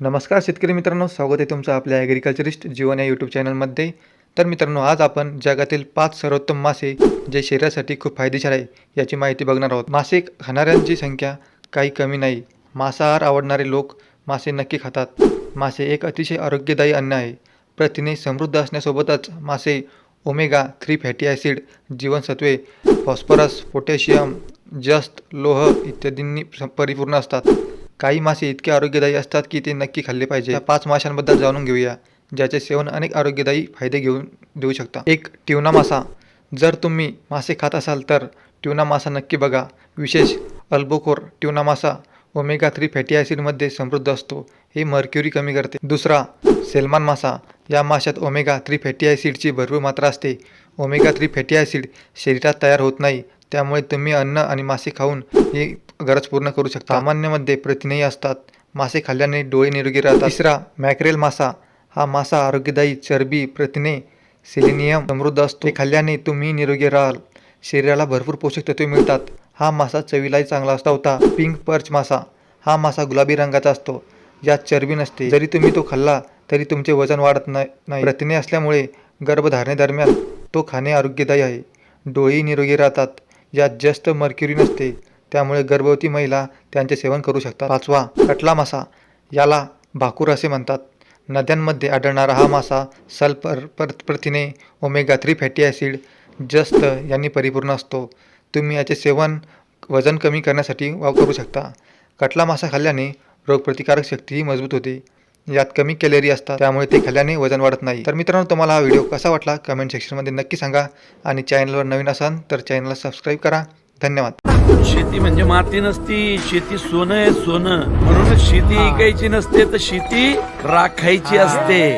नमस्कार शेतकरी मित्रांनो स्वागत आहे तुमचं आपल्या ॲग्रिकल्चरिस्ट जीवन या यूट्यूब चॅनलमध्ये तर मित्रांनो आज आपण जगातील पाच सर्वोत्तम मासे जे शरीरासाठी खूप फायदेशीर आहे याची माहिती बघणार आहोत. मासे खाणाऱ्यांची संख्या काही कमी नाही. मांसाहार आवडणारे लोक मासे नक्की खातात. मासे एक अतिशय आरोग्यदायी अन्न आहे. प्रथिने समृद्ध असण्यासोबतच मासे ओमेगा थ्री फॅटी ॲसिड जीवनसत्वे फॉस्फरस पोटॅशियम जस्त लोह इत्यादींनी परिपूर्ण असतात. काही मासे इतके आरोग्यदायी असतात की ते नक्की खाल्ले पाहिजे. या पाच माशांबद्दल जाणून घेऊया ज्याचे सेवन अनेक आरोग्यदायी फायदे घेऊन देऊ शकता. एक ट्युना मासा. जर तुम्ही मासे खात असाल तर ट्युना मासा नक्की बघा. विशेष अल्बोकोर ट्युना मासा ओमेगा थ्री फॅटी ॲसिडमध्ये समृद्ध असतो. हे मर्क्युरी कमी करते. दुसरा सेलमान मासा. या माशात ओमेगा थ्री फॅटी ॲसिडची भरपूर मात्रा असते. ओमेगा थ्री फॅटी ॲसिड शरीरात तयार होत नाही. त्यामुळे तुम्ही अन्न आणि मासे खाऊन ही गरज पूर्ण करू शकता. सामान्यमध्ये प्रथिनेही असतात. मासे खाल्ल्याने डोळे निरोगी राहतात. तिसरा मॅक्रेल मासा. हा मासा आरोग्यदायी चरबी प्रथिने सिलिनियम समृद्ध असतो. हे खाल्ल्याने तुम्ही निरोगी राहाल. शरीराला भरपूर पोषक तत्वे मिळतात. हा मासा चवीलाही चांगला असता होता. पिंक पर्च मासा. हा मासा गुलाबी रंगाचा असतो. यात चरबी नसते. जरी तुम्ही तो खाल्ला तरी तुमचे वजन वाढत नाही नाही. प्रथिने असल्यामुळे गर्भधारणेदरम्यान तो खाणे आरोग्यदायी आहे. डोळेही निरोगी राहतात. ज्यात जास्त मर्क्युरी नसते त्यामुळे गर्भवती महिला त्यांचे सेवन करू शकतात. पाचवा कटला मासा. याला भाकूर असे म्हणतात. नद्यांमध्ये आढळणारा हा मासा सल्फर पर प्रथिने ओमेगा थ्री फॅटी ॲसिड जस्त यांनी परिपूर्ण असतो. तुम्ही याचे सेवन वजन कमी करण्यासाठी वाव करू शकता. कटला मासा खाल्ल्याने रोगप्रतिकारक शक्तीही मजबूत होते. यात कमी कॅलरी असतात त्यामुळे ते खाल्ल्याने वजन वाढत नाही. तर मित्रांनो तुम्हाला हा व्हिडिओ कसा वाटला? कमेंट सेक्शनमध्ये नक्की सांगा. आणि चॅनलवर नवीन असाल तर चॅनलला सबस्क्राईब करा. धन्यवाद. शेती म्हणजे माती नसती शेती सोनं आहे सोनं. म्हणून शेती ऐकायची नसते तर शेती राखायची असते.